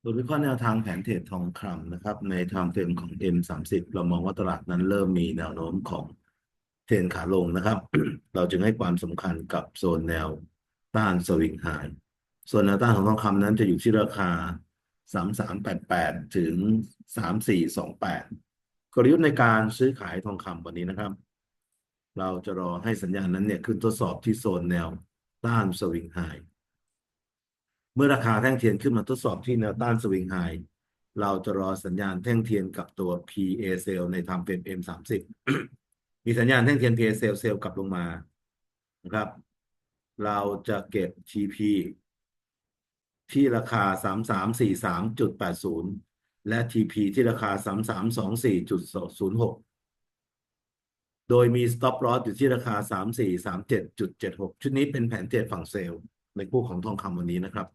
โดยวิเคราะห์แนวทางแผนเทรดทองคำนะครับ ใน time frame ของ M30 เรามองว่าตลาดนั้นเริ่มมีแนวโน้มของเทรนขาลงนะครับ เราจึงให้ความสำคัญกับโซนแนวต้านสวิงไฮส่วนแนวต้านของทองคำนั้นจะอยู่ที่ราคา 3388 ถึง 3428 กลยุทธ์ในการซื้อขายทองคำวันนี้นะครับ เราจะรอให้สัญญาณนั้นเนี่ยขึ้นทดสอบที่โซนแนวต้านสวิงไฮ เมื่อราคาแท่งเทียนขึ้นมาทดสอบที่แนวต้านสวิงไฮเราจะรอสัญญาณแท่งเทียนกับตัว PA Cell ใน time frame M30 มีสัญญาณแท่งเทียน PA Cell เซลกลับลงมานะครับ เราจะเก็บ TP ที่ราคา 3343.80 และ TP ที่ราคา 3324.06 โดยมี stop loss อยู่ที่ราคา 3437.76 ชุดนี้เป็นแผนเทรดฝั่งเซลล์ในคู่ของทองคำวันนี้นะครับ